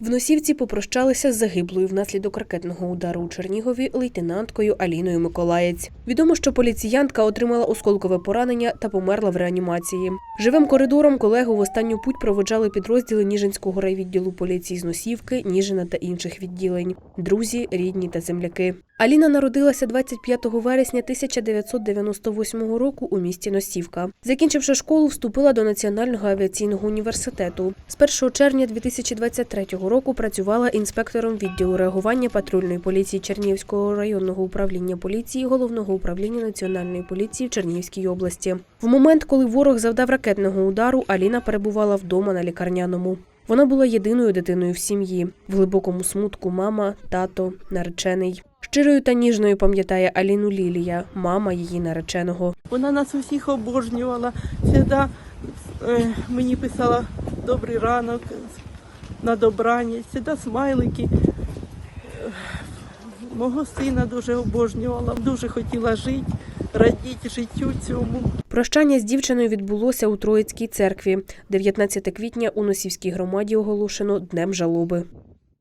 В Носівці попрощалися з загиблою внаслідок ракетного удару у Чернігові лейтенанткою Аліною Миколаєць. Відомо, що поліціянтка отримала осколкове поранення та померла в реанімації. Живим коридором колегу в останню путь проводжали підрозділи Ніжинського райвідділу поліції з Носівки, Ніжина та інших відділень, друзі, рідні та земляки. Аліна народилася 25 вересня 1998 року у місті Носівка. Закінчивши школу, вступила до Національного авіаційного університету. З 1 червня 2023 року працювала інспектором відділу реагування патрульної поліції Чернігівського районного управління поліції головного управління національної поліції в Чернігівській області. В момент, коли ворог завдав ракетного удару, Аліна перебувала вдома на лікарняному. Вона була єдиною дитиною в сім'ї. В глибокому смутку мама, тато, наречений. Щирою та ніжною пам'ятає Аліну Лілія, мама її нареченого. Вона нас усіх обожнювала. Всегда е, мені писала добрий ранок, на добрання, всегда смайлики. Мого сина дуже обожнювала, дуже хотіла жити, радіти життю цьому. Прощання з дівчиною відбулося у Троїцькій церкві. 19 квітня у Носівській громаді оголошено Днем жалоби.